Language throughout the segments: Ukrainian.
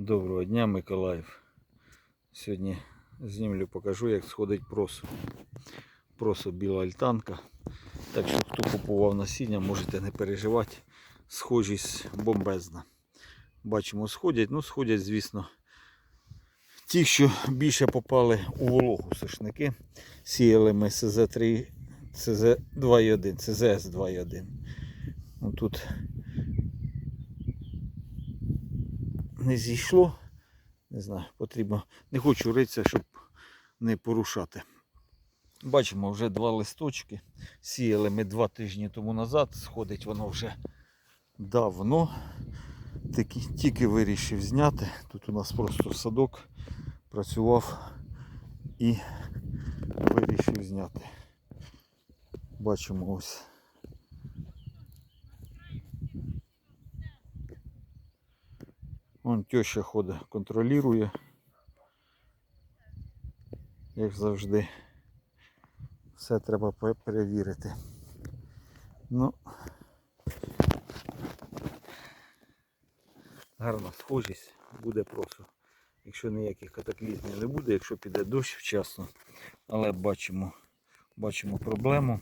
Доброго дня, Миколаїв. Сьогодні знімлю, покажу, як сходить просо. Просо біла альтанка. Так що хто купував насіння, можете не переживати. Схожість бомбезна. Бачимо, сходять. Ну, сходять, звісно. Ті, що більше попали у вологу сушники, сіяли ми СЗ3, СЗ2,1, СЗС 2,1. Ну, тут не зійшло. Не знаю, потрібно. Не хочу ритися, щоб не порушати. Бачимо вже два листочки. Сіяли ми два тижні тому назад. Сходить воно вже давно. Тільки, тільки вирішив зняти. Тут у нас просто садок працював і вирішив зняти. Бачимо ось. Вон теща ходить, контролює. Як завжди. Все треба перевірити. Ну, гарна схожість буде просто. Якщо ніяких катаклізмів не буде, якщо піде дощ вчасно. Але бачимо, бачимо проблему.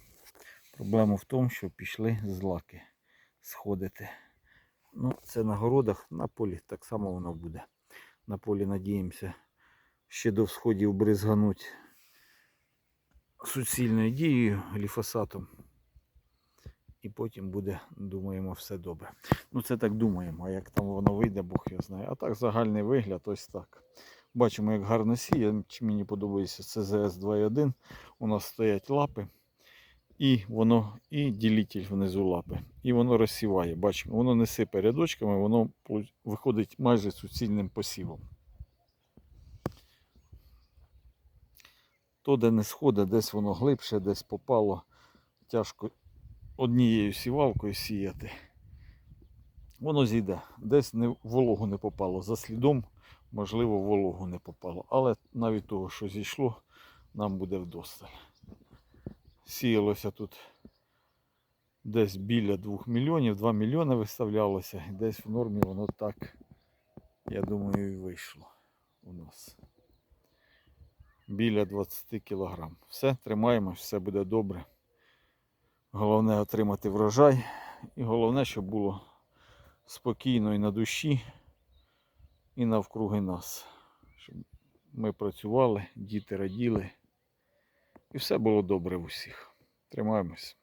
Проблема в тому, що пішли злаки сходити. Ну, це на городах, на полі так само воно буде. На полі надіємося ще до всходів бризгануть суцільною дією гліфосатом. І потім буде, думаємо, все добре. Ну це так думаємо, а як там воно вийде, Бог його знає. А так загальний вигляд ось так. Бачимо, як гарно сіє. Мені подобається ЦЗС 2.1. У нас стоять лапи. І воно, і ділитель внизу лапи. І воно розсіває. Бачимо, воно не сипе рядочками, воно виходить майже суцільним посівом. То, де не сходить, десь воно глибше, десь попало. Тяжко однією сівалкою сіяти. Воно зійде. Десь не, вологу не попало. За слідом, можливо, вологу не попало. Але навіть того, що зійшло, нам буде вдосталь. Сіялося тут десь біля 2 мільйонів, 2 мільйони виставлялося. І десь в нормі воно так, я думаю, і вийшло у нас. Біля 20 кілограм. Все, тримаємо, все буде добре. Головне отримати врожай. І головне, щоб було спокійно і на душі, і навкруги нас. Щоб ми працювали, діти раділи. І все було добре в усіх. Тримаємось.